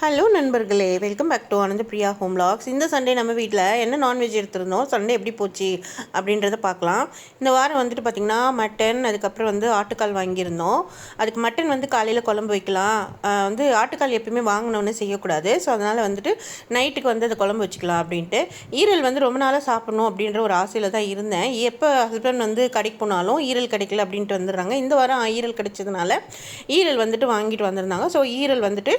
Hello நண்பர்களே. Welcome back to Ananda Priya home logs இந்த Sunday நம்ம வீட்டில் என்ன நான்வெஜ் எடுத்திருந்தோம்? சண்டே எப்படி போச்சு? அப்படின்றத பார்க்கலாம். இந்த வாரம் வந்துட்டு பார்த்திங்கன்னா மட்டன் அதுக்கப்புறம் வந்து ஆட்டுக்கால் வாங்கியிருந்தோம். அதுக்கு மட்டன் வந்து காலையில் குழம்பு வைக்கலாம். வந்து ஆட்டுக்கால் எப்பயுமே வாங்கினோன்னு செய்யக்கூடாது. ஸோ அதனால் வந்துட்டு நைட்டுக்கு வந்து அதை குழம்பு வச்சுக்கலாம் அப்படின்ட்டு. ஈரல் வந்து ரொம்ப நாளாக சாப்பிட்ணும் அப்படின்ற ஒரு ஆசையில் தான் இருந்தேன். எப்போ ஹஸ்பண்ட் வந்து கடைக்கு போனாலும் ஈரல் கிடைக்கல அப்படின்ட்டு வந்துடுறாங்க. இந்த வாரம் ஈரல் கிடைச்சதுனால ஈரல் வந்துட்டு வாங்கிட்டு வந்திருந்தாங்க. ஸோ ஈரல் வந்துட்டு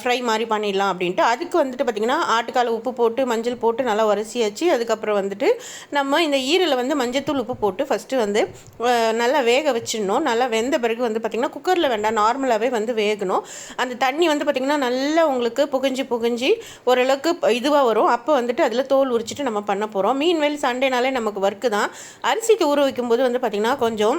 ஃப்ரை மாதிரி பண்ணிடலாம் அப்படின்ட்டு அதுக்கு வந்துட்டு பார்த்திங்கன்னா ஆட்டுக்கால உப்பு போட்டு மஞ்சள் போட்டு நல்லா வரிசையாச்சு. அதுக்கப்புறம் வந்துட்டு நம்ம இந்த ஈரலை வந்து மஞ்சத்தூள் உப்பு போட்டு ஃபஸ்ட்டு வந்து நல்லா வேக வச்சிடணும். நல்லா வெந்த பிறகு வந்து பார்த்திங்கன்னா குக்கரில் வேண்டாம் நார்மலாகவே வந்து வேகணும். அந்த தண்ணி வந்து பார்த்திங்கன்னா நல்லா உங்களுக்கு புகஞ்சி புகஞ்சி ஓரளவுக்கு இதுவாக வரும். அப்போ வந்துட்டு அதில் தோல் உரிச்சிட்டு நம்ம பண்ண போகிறோம் மீன்வேல் சண்டேனாலே நமக்கு ஒர்க்கு தான். அரிசிக்கு ஊற வைக்கும்போது வந்து பார்த்திங்கன்னா கொஞ்சம்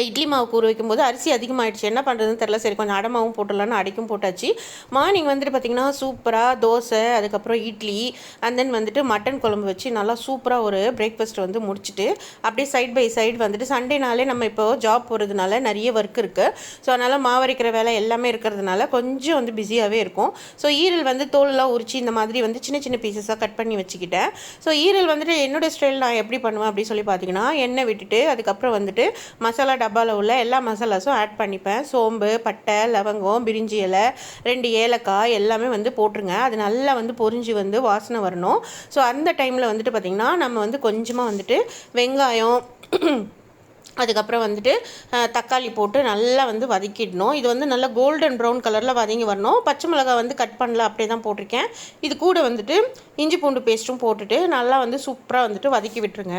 இட்லி மாவு கூறு வைக்கும்போது அரிசி அதிகமாகிடுச்சு என்ன பண்ணுறதுன்னு தெரில சரி கொஞ்சம் அடமாவும் போட்டுடலான்னு அடிக்கும் போட்டாச்சு. மார்னிங் வந்துட்டு பார்த்திங்கன்னா சூப்பராக தோசை அதுக்கப்புறம் இட்லி அண்ட் தென் வந்துட்டு மட்டன் குழம்பு வச்சு நல்லா சூப்பராக ஒரு பிரேக்ஃபாஸ்ட் வந்து முடிச்சுட்டு அப்படியே சைட் பை சைடு வந்துட்டு சண்டேனாலே நம்ம இப்போ ஜாப் போகிறதுனால நிறைய ஒர்க் இருக்குது ஸோ அதனால் மாவரைக்கிற வேலை எல்லாமே இருக்கிறதுனால கொஞ்சம் வந்து பிஸியாகவே இருக்கும். ஸோ ஈரல் வந்து தோலெல்லாம் உரிச்சு இந்த மாதிரி வந்து சின்ன சின்ன பீசஸாக கட் பண்ணி வச்சுக்கிட்டேன். ஸோ ஈரல் வந்துட்டு என்னோடய ஸ்டைல் நான் எப்படி பண்ணுவேன் அப்படின்னு சொல்லி பார்த்தீங்கன்னா எண்ணெய் விட்டுட்டு அதுக்கப்புறம் வந்துட்டு மசாலா டப்பாவில் உள்ள எல்லா மசாலாஸும் ஆட் பண்ணிப்பேன். சோம்பு பட்டை லவங்கம் பிரிஞ்சி இலை ரெண்டு ஏலக்காய் எல்லாமே வந்து போட்டுருங்க. அது நல்லா வந்து பொறிஞ்சு வந்து வாசனை வரணும். ஸோ அந்த டைமில் வந்துட்டு பார்த்திங்கன்னா நம்ம வந்து கொஞ்சமாக வந்துட்டு வெங்காயம் அதுக்கப்புறம் வந்துட்டு தக்காளி போட்டு நல்லா வந்து வதக்கிடணும். இது வந்து நல்லா கோல்டன் ப்ரௌன் கலரில் வதங்கி வரணும். பச்சை மிளகாய் வந்து கட் பண்ணல அப்படியே தான் போட்டிருக்கேன். இது கூட வந்துட்டு இஞ்சி பூண்டு பேஸ்ட்டும் போட்டுட்டு நல்லா வந்து சூப்பராக வந்துட்டு வதக்கி விட்டுருங்க.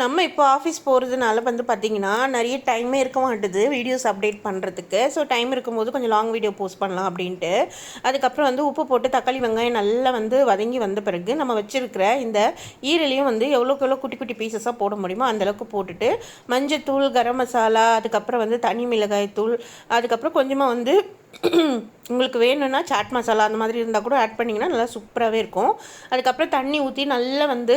நம்ம இப்போ ஆஃபீஸ் போகிறதுனால வந்து பார்த்திங்கன்னா நிறைய டைமே இருக்க மாட்டுது வீடியோஸ் அப்டேட் பண்ணுறதுக்கு ஸோ டைம் இருக்கும்போது கொஞ்சம் லாங் வீடியோ போஸ்ட் பண்ணலாம் அப்படின்ட்டு. அதுக்கப்புறம் வந்து உப்பு போட்டு தக்காளி வெங்காயம் நல்லா வந்து வதங்கி வந்த பிறகு நம்ம வச்சுருக்கிற இந்த ஈரலையும் வந்து எவ்வளோக்கு எவ்வளோ குட்டி குட்டி பீசஸாக போட முடியுமோ அந்தளவுக்கு போட்டுட்டு மஞ்சத்தூள் கரம் மசாலா அதுக்கப்புறம் வந்து தனி மிளகாய் தூள் அதுக்கப்புறம் கொஞ்சமாக வந்து உங்களுக்கு வேணும்னா சாட் மசாலா அந்த மாதிரி இருந்தால் கூட ஆட் பண்ணிங்கன்னா நல்லா சூப்பராகவே இருக்கும். அதுக்கப்புறம் தண்ணி ஊற்றி நல்லா வந்து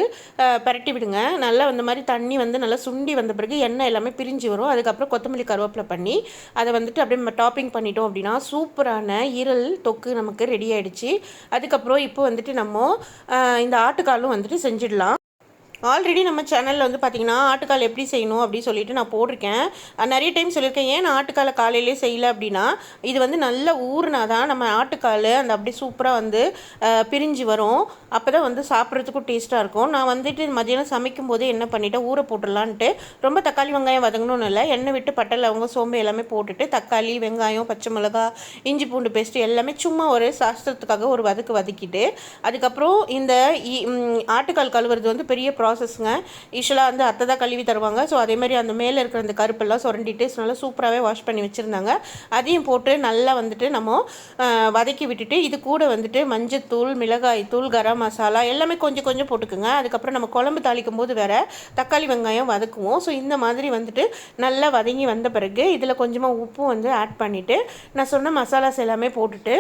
பரட்டி விடுங்க. நல்லா அந்த மாதிரி தண்ணி வந்து நல்லா சுண்டி வந்த பிறகு எண்ணெய் எல்லாமே பிரிஞ்சு வரும். அதுக்கப்புறம் கொத்தமல்லி கருவேப்பிலை பண்ணி அதை வந்துட்டு அப்படியே டாப்பிங் பண்ணிட்டோம் அப்படின்னா சூப்பரான ஈரல் தொக்கு நமக்கு ரெடி ஆகிடுச்சு அதுக்கப்புறம் இப்போ வந்துட்டு நம்ம இந்த ஆட்டுக்காலும் வந்துட்டு செஞ்சிடலாம். ஆல்ரெடி நம்ம சேனலில் வந்து பார்த்திங்கன்னா ஆட்டுக்கால் எப்படி செய்யணும் அப்படின்னு சொல்லிட்டு நான் போட்டிருக்கேன். நிறைய டைம் சொல்லியிருக்கேன். ஏன் நான் ஆட்டுக்காலை காலையிலே செய்யலை அப்படின்னா இது வந்து நல்ல ஊறுனா தான் நம்ம ஆட்டுக்கால் அந்த அப்படி சூப்பராக வந்து பிரிஞ்சு வரும். அப்போ தான் வந்து சாப்பிட்றதுக்கும் டேஸ்ட்டாக இருக்கும். நான் வந்துட்டு மதியானம் சமைக்கும் போது என்ன பண்ணிவிட்டேன் ஊற போட்டுடலான்ட்டு ரொம்ப தக்காளி வெங்காயம் வதங்கணும்னு இல்லை எண்ணெய் விட்டு பட்டை லவங்க சோம்பு எல்லாமே போட்டுட்டு தக்காளி வெங்காயம் பச்சை மிளகா இஞ்சி பூண்டு பேஸ்ட்டு எல்லாமே சும்மா ஒரு சாஸ்திரத்துக்காக ஒரு வதக்கு வதக்கிட்டு அதுக்கப்புறம் இந்த ஆட்டுக்கால் கழுவுறது வந்து பெரிய ப்ரா ப்ராசஸ்ங்க யூஸ்வலாக வந்து அத்தை தான் கழுவி தருவாங்க. ஸோ அதேமாதிரி அந்த மேலே இருக்கிற அந்த கருப்பெல்லாம் சுரண்டிட்டு நல்லா சூப்பராகவே வாஷ் பண்ணி வச்சுருந்தாங்க. அதையும் போட்டு நல்லா வந்துட்டு நம்ம வதக்கி விட்டுட்டு இது கூட வந்துட்டு மஞ்சத்தூள் மிளகாய் தூள் கரம் மசாலா எல்லாமே கொஞ்சம் கொஞ்சம் போட்டுக்குங்க. அதுக்கப்புறம் நம்ம குழம்பு தாளிக்கும் போது வேறு தக்காளி வெங்காயம் வதக்குவோம். ஸோ இந்த மாதிரி வந்துட்டு நல்லா வதங்கி வந்த பிறகு இதில் கொஞ்சமாக உப்பும் வந்து ஆட் பண்ணிவிட்டு நான் சொன்ன மசாலாஸ் எல்லாமே போட்டுட்டு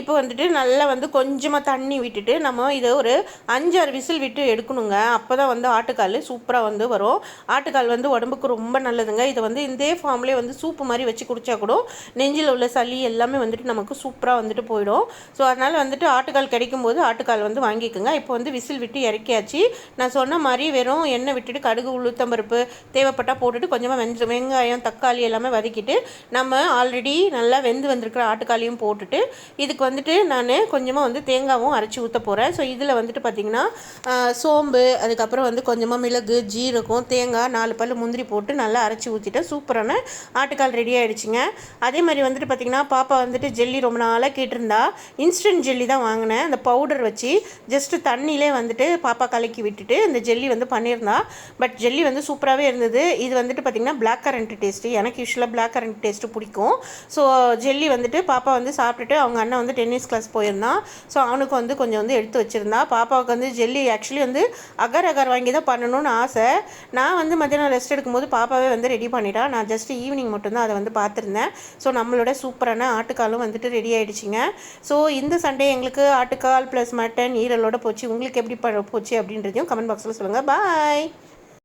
இப்போ வந்துட்டு நல்லா வந்து கொஞ்சமாக தண்ணி விட்டுட்டு நம்ம இதை ஒரு அஞ்சாறு விசில் விட்டு எடுக்கணுங்க. அப்போ தான் வந்து ஆட்டுக்கால் சூப்பராக வந்து வரும். ஆட்டுக்கால் வந்து உடம்புக்கு ரொம்ப நல்லதுங்க. இதை வந்து இதே ஃபார்ம்லேயே வந்து சூப்பு மாதிரி வச்சு குடித்தா கூட நெஞ்சில் உள்ள சளி எல்லாமே வந்துட்டு நமக்கு சூப்பராக வந்துட்டு போயிடும். ஸோ அதனால் வந்துட்டு ஆட்டுக்கால் கிடைக்கும்போது ஆட்டுக்கால் வந்து வாங்கிக்கோங்க. இப்போ வந்து விசில் விட்டு இறக்கியாச்சு. நான் சொன்ன மாதிரி வெறும் எண்ணெய் விட்டுட்டு கடுகு உளுத்தம்பருப்பு தேவைப்பட்டால் போட்டுட்டு கொஞ்சமாக வெஞ்ச வெங்காயம் தக்காளி எல்லாமே வதக்கிட்டு நம்ம ஆல்ரெடி நல்லா வெந்து வந்திருக்கிற ஆட்டுக்காலையும் போட்டுட்டு இதுக்கு இதுக்கு வந்துட்டு நான் கொஞ்சமாக வந்து தேங்காவும் அரைச்சி ஊற்ற போகிறேன் ஸோ இதில் வந்துட்டு பார்த்திங்கன்னா சோம்பு அதுக்கப்புறம் வந்து கொஞ்சமாக மிளகு ஜீரகம் தேங்காய் நாலு பல் முந்திரி போட்டு நல்லா அரைச்சி ஊற்றிட்டேன் சூப்பரான ஆட்டுக்கால் ரெடி ஆகிடுச்சிங்க அதே மாதிரி வந்துட்டு பார்த்திங்கன்னா பாப்பா வந்துட்டு ஜெல்லி ரொம்ப நாளாக கேட்டிருந்தா இன்ஸ்டன்ட் ஜெல்லி தான் வாங்கினேன். அந்த பவுடர் வச்சு ஜஸ்ட்டு தண்ணியிலே வந்துட்டு பாப்பா கலக்கி விட்டுட்டு இந்த ஜெல்லி வந்து பண்ணியிருந்தா. பட் ஜெல்லி வந்து சூப்பராகவே இருந்தது. இது வந்துட்டு பார்த்திங்கன்னா பிளாக் கரண்ட் டேஸ்ட்டு எனக்கு யூஸ்வலாக பிளாக் கரண்ட் டேஸ்ட்டு பிடிக்கும். ஸோ ஜெல்லி வந்துட்டு பாப்பா வந்து சாப்பிட்டுட்டு அவங்க அண்ணன் வந்து வந்து டென்னிஸ் கிளாஸ் போயிருந்தான் ஸோ அவனுக்கு வந்து கொஞ்சம் வந்து எடுத்து வச்சுருந்தா. பாப்பாவுக்கு வந்து ஜெல்லி ஆக்சுவலி வந்து அகர் அகர் வாங்கி தான் பண்ணணும்னு ஆசை. நான் வந்து மத்தியானம் ரெஸ்ட் எடுக்கும்போது பாப்பாவே வந்து ரெடி பண்ணிட்டான் நான் ஜஸ்ட் ஈவினிங் மட்டும்தான் அதை வந்து பார்த்துருந்தேன். ஸோ நம்மளோட சூப்பரான ஆட்டுக்காலும் வந்துட்டு ரெடி ஆகிடுச்சிங்க ஸோ இந்த சண்டே எங்களுக்கு ஆட்டுக்கால் ப்ளஸ் மட்டன் ஈரலோட போச்சு. உங்களுக்கு எப்படி போச்சு அப்படின்றதையும் கமெண்ட் பாக்ஸில் சொல்லுங்கள் பாய்